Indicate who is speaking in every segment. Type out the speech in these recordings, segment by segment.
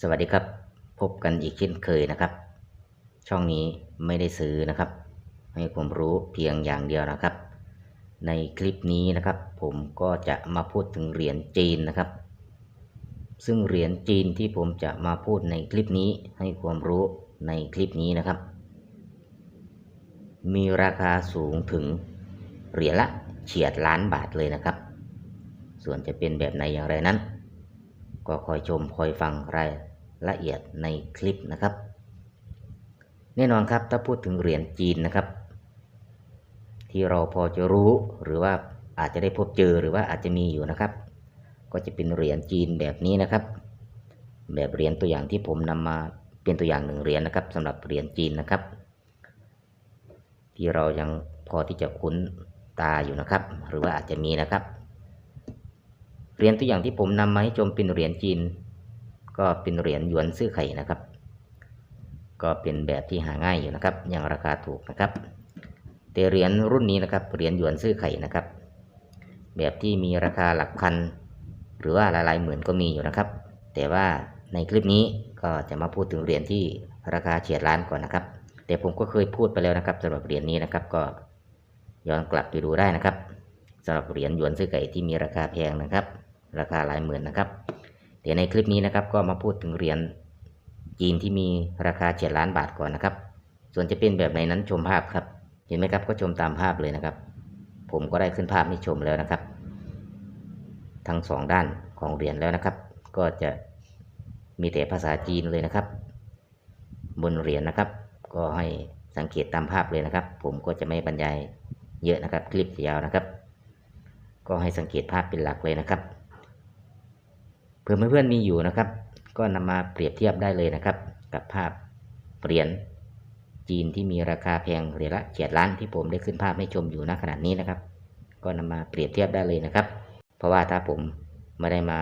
Speaker 1: สวัสดีครับ พบกันอีกเช่นเคยนะครับ ช่องนี้ไม่ได้ซื้อนะครับ ให้ผมรู้เพียงอย่างเดียวนะครับ ในคลิปนี้นะครับ ผมก็จะมาพูดถึงเหรียญจีนนะครับ ซึ่งเหรียญจีนที่ผมจะมาพูดในคลิปนี้ ให้ความรู้ในคลิปนี้นะครับ มีราคาสูงถึงเหรียญละเฉียดล้านบาทเลยนะครับ ส่วนจะเป็นแบบไหนอย่างไรนั้น ก็คอยชมคอยฟังรายละเอียดในคลิปนะครับ แน่นอนครับถ้าพูดถึงเหรียญจีนนะครับ ที่เราพอจะรู้หรือว่าอาจจะได้พบเจอหรือว่าอาจจะมีอยู่นะครับ ก็จะเป็นเหรียญจีนแบบนี้นะครับ แบบเหรียญตัวอย่างที่ผมนำมาเป็นตัวอย่างหนึ่งเหรียญนะครับสำหรับเหรียญจีนนะครับ ที่เรายังพอที่จะคุ้นตาอยู่นะครับ หรือว่าอาจจะมีนะครับ เหรียญตัวอย่างที่ผมนำมาให้ชมเป็นเหรียญจีน ก็เป็นเหรียญหยวนซื่อไข่นะครับ ก็เป็นแบบที่หาง่ายอยู่นะครับ ยังราคาถูกนะครับ แต่เหรียญรุ่นนี้นะครับ เหรียญหยวนซื่อไข่นะครับ แบบที่มีราคาหลักพัน หรือว่าหลายๆหมื่นก็มีอยู่นะครับ แต่ว่าในคลิปนี้ก็จะมาพูดถึงเหรียญที่ราคาเฉียดล้านก่อนนะครับ แต่ผมก็เคยพูดไปแล้วนะครับสำหรับเหรียญนี้นะครับก็ย้อนกลับไปดูได้นะครับสำหรับเหรียญหยวนซื่อไก่ที่มีราคาแพงนะครับ ราคาหลายหมื่นนะครับแต่ในคลิปนี้นะครับก็มาพูดถึงเหรียญจีนที่มีราคาเฉียดล้านบาทก่อนนะครับ ส่วนจะเป็นแบบไหนนั้นชมภาพครับ เห็นไหมครับก็ชมตามภาพเลยนะครับ ผมก็ได้ขึ้นภาพให้ชมแล้วนะครับ ทั้งสองด้านของเหรียญแล้วนะครับ ก็จะมีแต่ภาษาจีนเลยนะครับ บนเหรียญนะครับ ก็ให้สังเกตตามภาพเลยนะครับ ผมก็จะไม่บรรยายเยอะนะครับ คลิปยาวนะครับ ก็ให้สังเกตภาพเป็นหลักเลยนะครับ เพื่อเพื่อนๆมีอยู่นะครับ ก็นำมาเปรียบเทียบได้เลยนะครับ กับภาพเหรียญจีนที่มีราคาแพงเหรียญละเจ็ดล้านที่ผมได้ขึ้นภาพให้ชมอยู่ณขณะนี้นะครับ ก็นำมาเปรียบเทียบได้เลยนะครับ เพราะว่าถ้าผมไม่ได้มา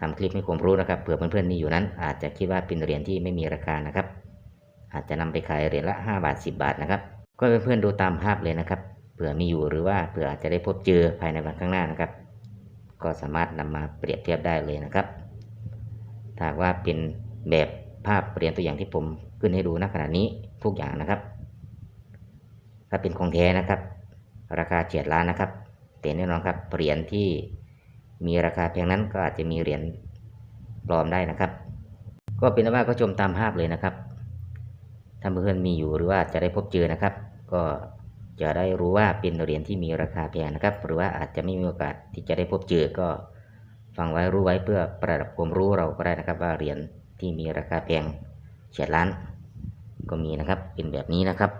Speaker 1: ทำคลิปให้ความรู้นะครับเผื่อเพื่อนๆมีอยู่นั้น อาจจะคิดว่าเป็นเหรียญที่ไม่มีราคานะครับ อาจจะนำไปขายเหรียญละ 5 บาท 10 บาทนะครับ ก็เพื่อนๆดูตามภาพเลยนะครับเผื่อมีอยู่หรือว่าเผื่ออาจจะได้พบเจอภายในวันข้างหน้านะครับ ก็สามารถนำมาเปรียบเทียบได้เลยนะครับถ้าว่าเป็นแบบภาพเรียญตัวอย่างที่ผมขึ้นให้ดูณขณะนี้ทุกอย่างนะครับ ถ้าเป็นของแท้นะครับ ราคาเฉียดล้านนะครับแต่แน่นอนครับเหรียญที่มีราคาแพงนั้นก็อาจจะมีเหรียญปลอมได้นะครับ ก็เป็นว่าก็ชมตามภาพเลยนะครับถ้าเพื่อนมีอยู่หรือว่าจะได้พบเจอนะครับ ก็ จะได้รู้ว่าเป็นเหรียญที่มีราคาแพงนะครับ หรือว่าอาจจะไม่มีโอกาสที่จะได้พบเจอก็ฟังไว้รู้ไว้เพื่อประดับความรู้เราก็ได้นะครับ ว่าเหรียญที่มีราคาแพงเฉียดล้านก็มีนะครับเป็นแบบนี้นะครับ